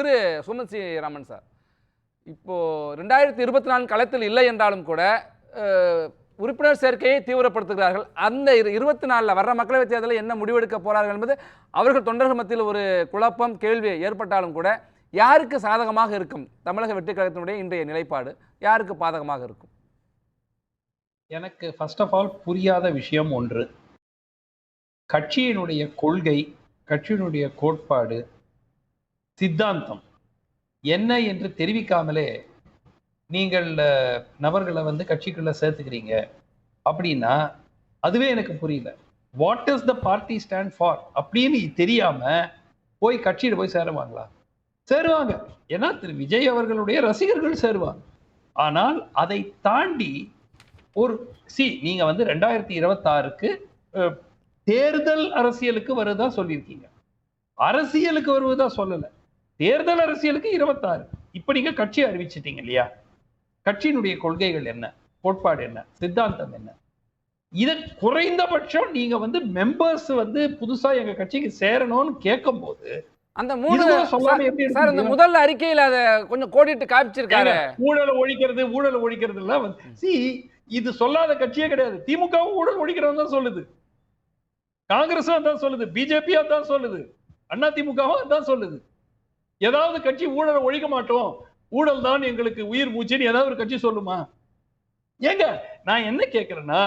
Thiru Suman C Raman sir. இப்போ ரெண்டாயிரத்தி இருபத்தி நான்கு களத்தில் இல்லை என்றாலும் கூட உறுப்பினர் சேர்க்கையை தீவிரப்படுத்துகிறார்கள். அந்த இரு இருபத்தி நாலில் வர்ற மக்களவைத் தேர்தலில் என்ன முடிவெடுக்க போகிறார்கள் என்பது அவர்கள் தொண்டர்கள் மத்தியில் ஒரு குழப்பம் கேள்வி ஏற்பட்டாலும் கூட யாருக்கு சாதகமாக இருக்கும்? தமிழக வெற்றி கழகத்தினுடைய இன்றைய நிலைப்பாடு யாருக்கு பாதகமாக இருக்கும்? எனக்கு ஃபர்ஸ்ட் ஆஃப் ஆல் புரியாத விஷயம் ஒன்று. கட்சியினுடைய கொள்கை கட்சியினுடைய கோட்பாடு சித்தாந்தம். என்ன என்று தெரிவிக்காமலே நீங்கள் நபர்களை வந்து கட்சிக்குள்ள சேர்த்துக்கிறீங்க அப்படின்னா அதுவே எனக்கு புரியல. What is the party stand for அப்படின்னு தெரியாம போய் கட்சியில போய் சேருவாங்களா? சேருவாங்க. ஏன்னா திரு. விஜய் அவர்களுடைய ரசிகர்கள் சேருவாங்க. ஆனால் அதை தாண்டி ஒரு சி நீங்க வந்து ரெண்டாயிரத்தி இருபத்தாறுக்கு தேர்தல் அரசியலுக்கு வருவதா சொல்லியிருக்கீங்க. அரசியலுக்கு வருவதா சொல்லலை. தேர்தல் அரசியலுக்கு இருபத்தாறு. இப்ப நீங்க கட்சி அறிவிச்சிட்டீங்க இல்லையா? கட்சியினுடைய கொள்கைகள் என்ன? கோட்பாடு என்ன? சித்தாந்தம் என்ன? இத குறைந்தபட்சம் நீங்க வந்து மெம்பர்ஸ் வந்து புதுசா எங்க கட்சிக்கு சேரணும்னு கேட்கும் போது அந்த மூணு சார்? முதல் அறிக்கையில் அதை கொஞ்சம் கோடிட்டு காமிச்சிருக்காரு. ஊழலை ஒழிக்கிறது ஊழலை ஒழிக்கிறது எல்லாம் வந்து சி இது சொல்லாத கட்சியே கிடையாது. திமுகவும் ஊழல் ஒழிக்கிறவங்க தான் சொல்லுது. காங்கிரஸும் அதான் சொல்லுது. பிஜேபி அதான் சொல்லுது. அண்ணா திமுகவும் அதான் சொல்லுது. ஏதாவது கட்சி ஊழலை ஒழிக்க மாட்டோம். ஊழல் தான் எங்களுக்கு உயிர் மூச்சுன்னு ஏதாவது ஒரு கட்சி சொல்லுமா? ஏங்க நான் என்ன கேட்கிறேன்னா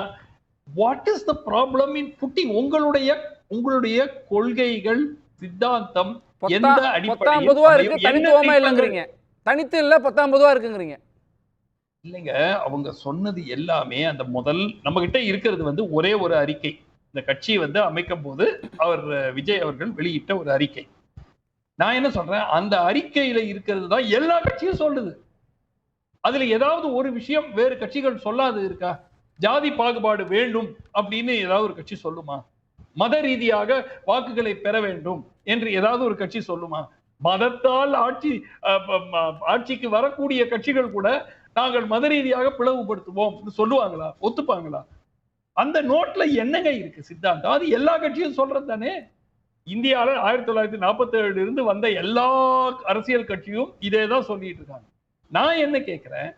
what is the problem in putting உங்களுடைய உங்களுடைய கொள்கைகள் சித்தாந்தம் எந்த அடிப்படையில் பொதுவா இருக்கு தனித்துவமா இல்லைங்கிறீங்க. தனித்து இல்ல பொத்தாம் பொதுவா இருக்குங்கிறீங்க. இல்லைங்க அவங்க சொன்னது எல்லாமே அந்த முதல் நம்ம கிட்ட இருக்கிறது வந்து ஒரே ஒரு அறிக்கை. இந்த கட்சியை வந்து அமைக்கும் போது அவர் விஜய் அவர்கள் வெளியிட்ட ஒரு அறிக்கை. நான் என்ன சொல்றேன்? அந்த அறிக்கையில இருக்கிறது தான் எல்லா கட்சியும் சொல்லுது. அதுல ஏதாவது ஒரு விஷயம் வேறு கட்சிகள் சொல்லாது இருக்கா? ஜாதி பாகுபாடு வேண்டும் அப்படின்னு ஏதாவது ஒரு கட்சி சொல்லுமா? மத ரீதியாக வாக்குகளை பெற வேண்டும் என்று ஏதாவது ஒரு கட்சி சொல்லுமா? மதத்தால் ஆட்சி அஹ், ஆட்சிக்கு வரக்கூடிய கட்சிகள் கூட நாங்கள் மத ரீதியாக பிளவுபடுத்துவோம் சொல்லுவாங்களா? ஒத்துப்பாங்களா? அந்த நோட்ல என்னங்க இருக்கு சித்தாந்தம்? அது எல்லா கட்சியும் சொல்றது தானே இந்தியால ஆயிரத்தி தொள்ளாயிரத்தி நாற்பத்தி ஏழுல இருந்து வந்த எல்லா அரசியல் கட்சியும் இதே தான் சொல்லிட்டு இருக்காங்க. நான் என்ன கேட்கிறேன்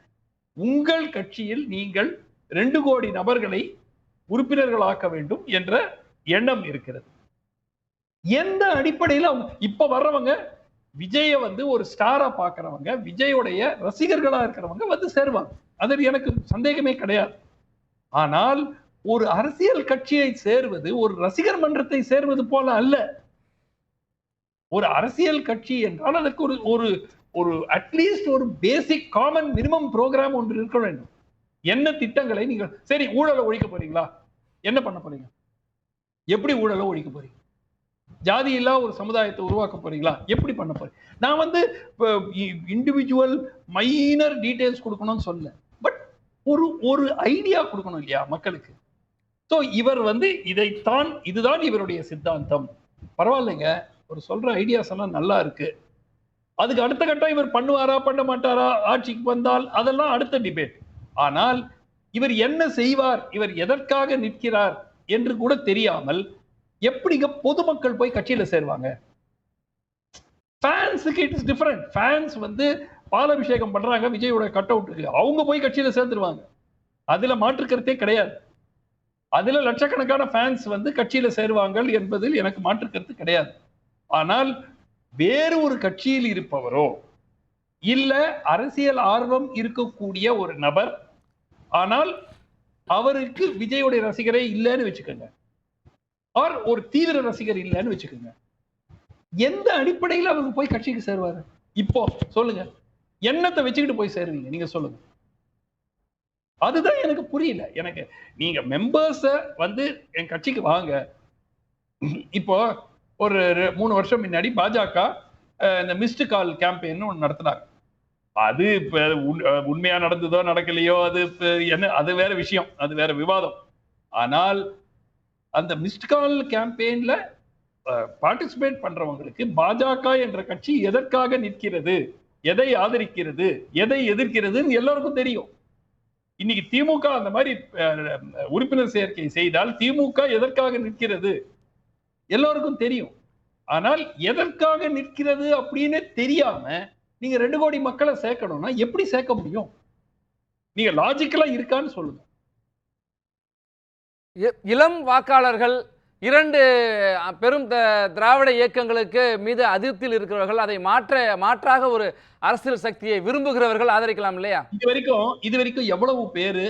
உங்கள் கட்சியில் நீங்கள் ரெண்டு கோடி நபர்களை உறுப்பினர்களாக்க வேண்டும் என்ற எண்ணம் இருக்கிறது. எந்த அடிப்படையில் அவங்க இப்ப வர்றவங்க விஜயை வந்து ஒரு ஸ்டாரா பாக்குறவங்க விஜயோடைய ரசிகர்களா இருக்கிறவங்க வந்து சேருவாங்க. அதில் எனக்கு சந்தேகமே கிடையாது. ஆனால் ஒரு அரசியல் கட்சியை சேர்வது ஒரு ரசிகர் மன்றத்தை சேர்வது போல அல்ல. ஒரு அரசியல் கட்சி என்றால் அதற்கு ஒரு ஒரு ஒரு அட்லீஸ்ட் ஒரு பேசிக் காமன் மினிமம் ப்ரோக்ராம் ஒன்று இருக்க வேண்டும். என்ன திட்டங்களை நீங்கள் சரி ஊழலை ஒழிக்க போறீங்களா? என்ன பண்ண போறீங்க? எப்படி ஊழலை ஒழிக்க போறீங்க? ஜாதி இல்லா ஒரு சமுதாயத்தை உருவாக்க போறீங்களா? எப்படி பண்ண போறீங்க? நான் வந்து இண்டிவிஜுவல் மைனர் டீடைல்ஸ் கொடுக்கணும்னு சொல்லல. பட் ஒரு ஒரு ஐடியா கொடுக்கணும் இல்லையா மக்களுக்கு? ஸோ இவர் வந்து இதைத்தான் இதுதான் இவருடைய சித்தாந்தம். பரவாயில்லைங்க ஒரு சொல்ற ஐடியாஸ் எல்லாம் நல்லா இருக்கு. அதுக்கு அடுத்த கட்டம் இவர் பண்ணுவாரா பண்ண மாட்டாரா ஆட்சிக்கு வந்தால் அதெல்லாம் அடுத்த டிபேட் ஆனால் இவர் என்ன செய்வார் இவர் எதற்காக நிற்கிறார் என்று கூட தெரியாமல் எப்படிங்க பொதுமக்கள் போய் கட்சியில சேருவாங்க? ஃபேன்ஸுக்கு இட் இஸ் டிஃபரெண்ட் ஃபேன்ஸ் வந்து பாலாபிஷேகம் பண்றாங்க விஜயோட கட் அவுட்டுக்கு அவங்க போய் கட்சியில சேர்ந்துருவாங்க. அதுல மாற்றுக்கிறதே கிடையாது. அதுல லட்சக்கணக்கான ஃபேன்ஸ் வந்து கட்சியில சேருவாங்க என்பதில் எனக்கு மாற்று கருத்து கிடையாது. ஆனால் வேறு ஒரு கட்சியில் இருப்பவரோ இல்ல அரசியல் ஆர்வம் இருக்கக்கூடிய ஒரு நபர் ஆனால் அவருக்கு விஜயோடைய ரசிகரே இல்லைன்னு வச்சுக்கோங்க. ஆர் ஒரு தீவிர ரசிகர் இல்லைன்னு வச்சுக்கோங்க. எந்த அடிப்படையில் அவங்க போய் கட்சிக்கு சேருவாரு? இப்போ சொல்லுங்க. என்னத்தை வச்சுக்கிட்டு போய் சேருவீங்க? நீங்க சொல்லுங்க. அதுதான் எனக்கு புரியல. எனக்கு நீங்க மெம்பர்ஸ வந்து என் கட்சிக்கு வாங்க. இப்போ ஒரு ரெ- மூணு வருஷம் முன்னாடி பாஜக இந்த மிஸ்டு கால் கேம்பெயின் ஒன்று நடத்தினாங்க. அது இப்ப உண்- உண்மையா நடந்ததோ நடக்கலையோ அது என்ன அது வேற விஷயம். அது வேற விவாதம். ஆனால் அந்த மிஸ்டு கால் கேம்பெயின்ல பார்ட்டிசிபேட் பண்றவங்களுக்கு பாஜக என்ற கட்சி எதற்காக நிற்கிறது? எதை ஆதரிக்கிறது? எதை எதிர்க்கிறதுன்னு எல்லாருக்கும் தெரியும். இன்னைக்கு திமுக அந்த மாதிரி உறுப்பினர் சேர்க்கை செய்தால் திமுக எதற்காக நிற்கிறது? எல்லோருக்கும் தெரியும். ஆனால் எதற்காக நிற்கிறது அப்படின்னு தெரியாம நீங்க ரெண்டு கோடி மக்களை சேர்க்கணும்னா எப்படி சேர்க்க முடியும்? நீங்க லாஜிக்கலா இருக்கான்னு சொல்லுங்க. இளம் வாக்காளர்கள் இரண்டு பெரும் த- திராவிட இயக்கங்களுக்கு மீது அதிருப்தியில் இருக்கிறவர்கள் அதை மாற்ற மாற்றாக ஒரு அரசியல் சக்தியை விரும்புகிறவர்கள் ஆதரிக்கலாம் இல்லையா? இது வரைக்கும் இது வரைக்கும் எவ்வளவு பேரு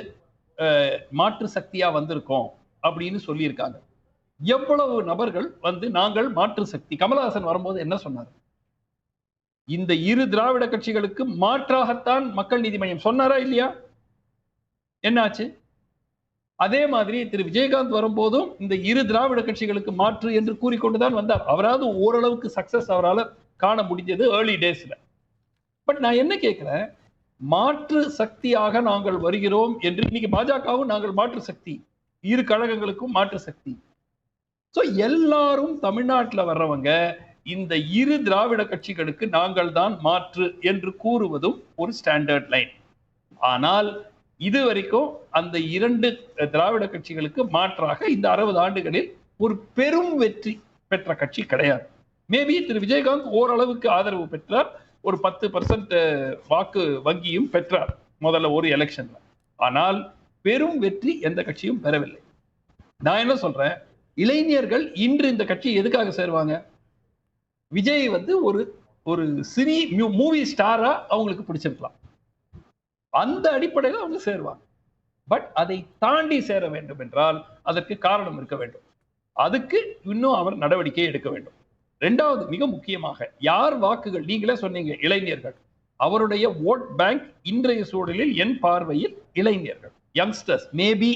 மாற்று சக்தியா வந்திருக்கோம் அப்படின்னு சொல்லியிருக்காங்க. எவ்வளவு நபர்கள் வந்து நாங்கள் மாற்று சக்தி கமலஹாசன் வரும்போது என்ன சொன்னார்? இந்த இரு திராவிட கட்சிகளுக்கு மாற்றாகத்தான் மக்கள் நீதி மையம் சொன்னாரா இல்லையா? என்னாச்சு? அதே மாதிரி திரு விஜயகாந்த் வரும்போதும் இந்த இரு திராவிட கட்சிகளுக்கு மாற்று என்று கூறிக்கொண்டுதான் வந்தார். அவராவது ஓரளவுக்கு சக்சஸ் அவரால் காண முடிஞ்சது ஏர்லி டேஸ்ல பட் நான் என்ன கேட்கிறேன் மாற்று சக்தியாக நாங்கள் வருகிறோம் என்று இன்னைக்கு பாஜகவும் நாங்கள் மாற்று சக்தி இரு கழகங்களுக்கும் மாற்று சக்தி. சோ எல்லாரும் தமிழ்நாட்டுல வர்றவங்க இந்த இரு திராவிட கட்சிகளுக்கு நாங்கள் தான் மாற்று என்று கூறுவதும் ஒரு ஸ்டாண்டர்ட் லைன் ஆனால் இது வரைக்கும் அந்த இரண்டு திராவிட கட்சிகளுக்கு மாற்றாக இந்த அறுபது ஆண்டுகளில் ஒரு பெரும் வெற்றி பெற்ற கட்சி கிடையாது. மேபி திரு விஜயகாந்த் ஓரளவுக்கு ஆதரவு பெற்றார். ஒரு பத்து பர்சன்ட் வாக்கு வங்கியும் பெற்றார் முதல்ல ஒரு எலெக்ஷன்ல ஆனால் பெரும் வெற்றி எந்த கட்சியும் பெறவில்லை. நான் என்ன சொல்றேன்? இளைஞர்கள் இன்று இந்த கட்சி எதுக்காக சேருவாங்க? விஜய் வந்து ஒரு ஒரு சினி மூவி ஸ்டாரா அவங்களுக்கு பிடிச்சிருக்கலாம். அந்த அடிப்படையில் அவங்க சேருவாங்க. பட் அதை தாண்டி சேர வேண்டும் என்றால் அதற்கு காரணம் இருக்க வேண்டும். அதுக்கு இன்னும் அவர் நடவடிக்கை எடுக்க வேண்டும். ரெண்டாவது மிக முக்கியமாக யார் வாக்குகள்? நீங்களே சொன்னீங்க இளைஞர்கள். அவருடைய ஓட் பேங்க் இன்றைய சூழலில் என் பார்வையில் இளைஞர்கள். யங்ஸ்டர்ஸ் மேபி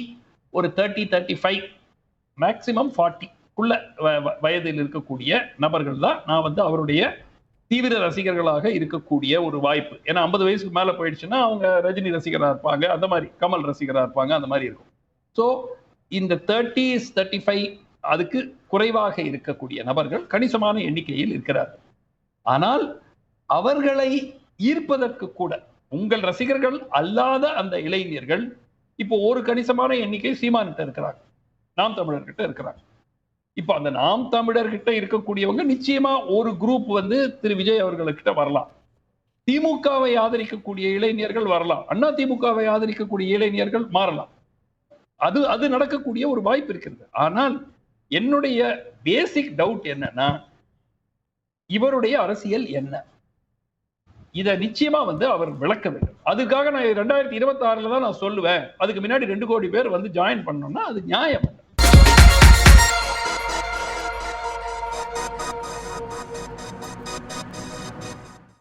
ஒரு தேர்ட்டி தேர்ட்டி ஃபைவ் மேக்சிமம் ஃபார்ட்டிக்குள்ள வயதில் இருக்கக்கூடிய நபர்கள் தான் நான் வந்து அவருடைய தீவிர ரசிகர்களாக இருக்கக்கூடிய ஒரு வாய்ப்பு. ஏன்னா ஐம்பது வயசுக்கு மேல போயிடுச்சுன்னா அவங்க ரஜினி ரசிகராக இருப்பாங்க. அந்த மாதிரி கமல் ரசிகராக இருப்பாங்க. அந்த மாதிரி இருக்கும். ஸோ இந்த தேர்ட்டிஸ் தேர்ட்டி ஃபைவ் அதுக்கு குறைவாக இருக்கக்கூடிய நபர்கள் கணிசமான எண்ணிக்கையில் இருக்கிறார்கள் ஆனால் அவர்களை ஈர்ப்பதற்கு கூட உங்கள் ரசிகர்கள் அல்லாத அந்த இளைஞர்கள் இப்போ ஒரு கணிசமான எண்ணிக்கை சீமான்கிட்ட இருக்கிறாங்க. நாம் தமிழர்கிட்ட இருக்கிறாங்க. இப்போ அந்த நாம் தமிழர்கிட்ட இருக்கக்கூடியவங்க நிச்சயமா ஒரு குரூப் வந்து திரு விஜய் அவர்கள்கிட்ட வரலாம். திமுகவை ஆதரிக்கக்கூடிய இளைஞர்கள் வரலாம். அண்ணா திமுகவை ஆதரிக்கக்கூடிய இளைஞர்கள் மாறலாம். அது அது நடக்கக்கூடிய ஒரு வாய்ப்பு இருக்கிறது. ஆனால் என்னுடைய பேசிக் டவுட் என்னன்னா இவருடைய அரசியல் என்ன? இதை நிச்சயமா வந்து அவர் விளக்க வேண்டும். அதுக்காக நான் ரெண்டாயிரத்தி இருபத்தி ஆறுல தான் நான் சொல்லுவேன். அதுக்கு முன்னாடி ரெண்டு கோடி பேர் வந்து ஜாயின் பண்ணோம்னா அது நியாயம்.